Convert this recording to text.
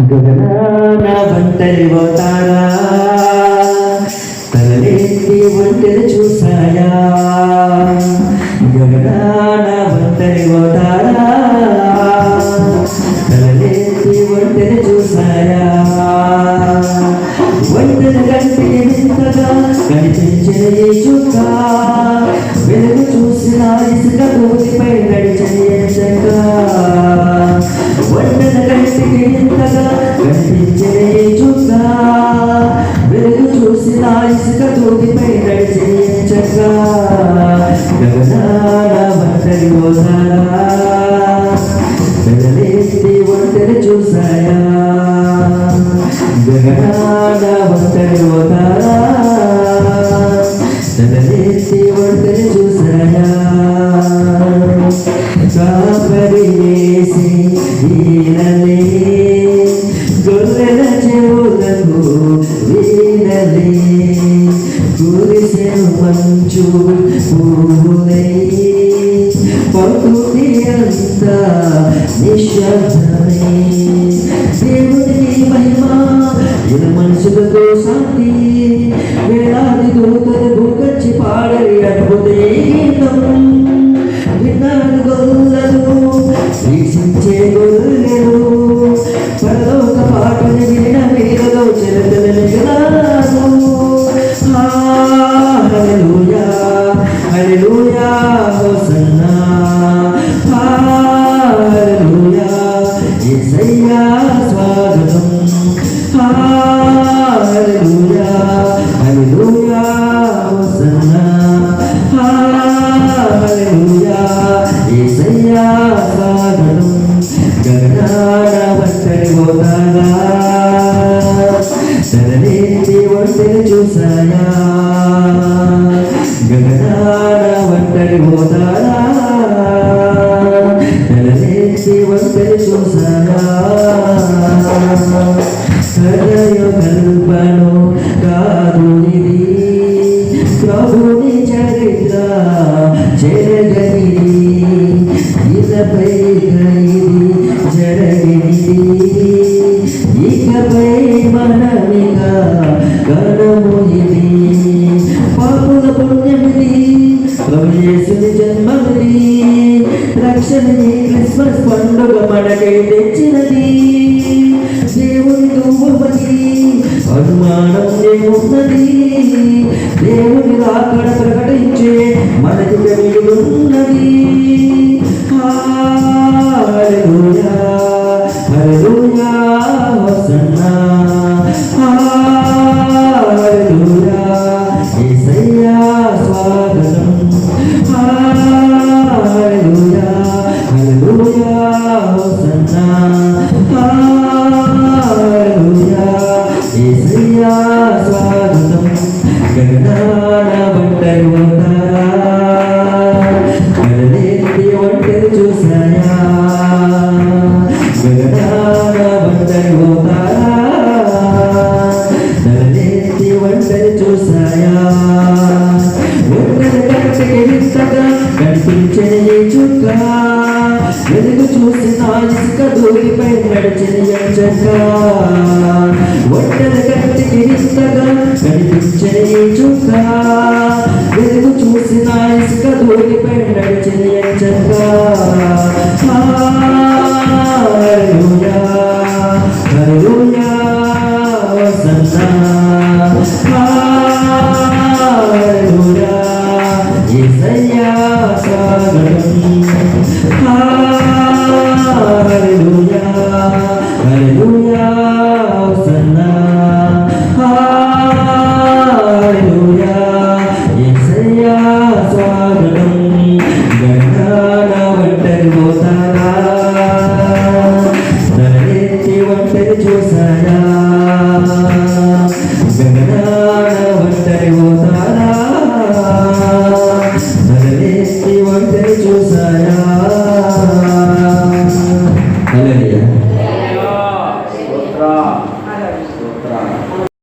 గగనాన వంటరి పోతారా తలలేంటి ఒంటరి చూసాయా గగనాన వంటరి పోతారా తలలేంటి ఒంటరి చూసాయా ఒంటరి కంటే వింతగా కనిపించిన ఈ చుక్క వెలుగు చూసిన ఇసుక భూమిపై నడిచే చెక్క వండన కంటే ఇంతగా వంటరి ఓసారా ఒంటరి చూసాయా గగనాల వంటరి ఓసారా వెలలేసి ఒంటరి చూసాయా కాపరి వేసి ఈనలే గొర్రెల చెవులకు వీనలే మంచు నిశ్శబ్దమే దేవునికి మహిమ ఇన మనుషులతో శాంతి వేలాది దూతలు భూకచ్చి పాడరి అద్భుత స్వాగతం గగనాన వంటరి పోతాగా తరలేటి చూసాయా గగనాన చూసాయా హృదయ కల్పను కాదు ఇది ప్రభుని చరిత్ర చెరగని గణము ఇది పాపుల పుణ్యమిది. ప్రవేశుని జన్మమిది. రక్షణని క్రిస్మస్ పండుగ మనకై తెచ్చినది. దేవుని దువ్వమని అనుమానం ఏమున్నది? దేవుని రాకడ ప్రకటించే మనకి కలిగిన్నది హల్లెలూయా హల్లెలూయా హోసన్నా యేసయ్యా స్వాగతం గగనాన వంటరి వందరా గగనేటి వంటరి చూసాయా గగనాన వంటరి వందరా గగనేటి వంటరి చూసాయా ఒంటరి కంటికి వింతగా కనిపించే ఈ చుక్క. వెలుగు చూసిన ఇసుక దూరిపై నడిచిన ఎంచక ఒంటరి కంటికి వింతగా కనిపించే ఈ చుక్క వెలుగు చూసిన ఇసుక దూరిపై నడిచిన ఎంచక is uh,